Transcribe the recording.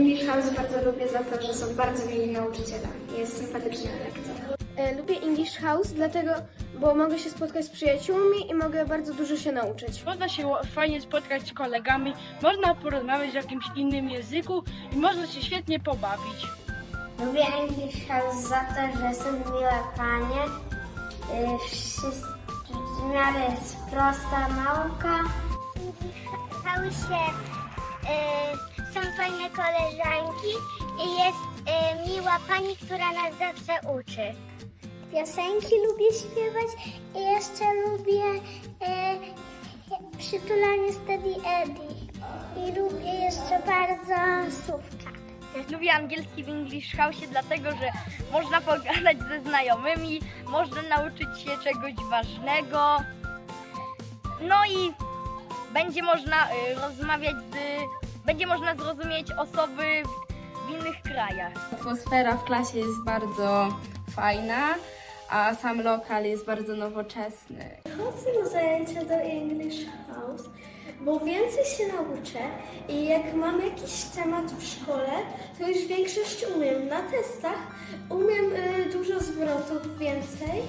English House bardzo lubię za to, że są bardzo mili nauczyciele. Jest sympatycznie na lekcjach. E, Lubię English House, dlatego, bo mogę się spotkać z przyjaciółmi i mogę bardzo dużo się nauczyć. Można się fajnie spotkać z kolegami, można porozmawiać w jakimś innym języku i można się świetnie pobawić. Lubię English House za to, że są miłe panie. wszyscy- W miarę jest prosta nauka. Cały się y, są fajne koleżanki i jest y, miła pani, która nas zawsze uczy. Piosenki lubię śpiewać i jeszcze lubię y, przytulanie Steady Eddie. I lubię jeszcze bardzo słówka. Lubię angielski w English House, dlatego że można pogadać ze znajomymi, można nauczyć się czegoś ważnego. No i będzie można y, rozmawiać z. Będzie można zrozumieć osoby w, w innych krajach. Atmosfera w klasie jest bardzo fajna, a sam lokal jest bardzo nowoczesny. Chodzę na zajęcia do English House, bo więcej się nauczę i jak mam jakiś temat w szkole, to już większość umiem. Na testach umiem y, dużo zwrotów więcej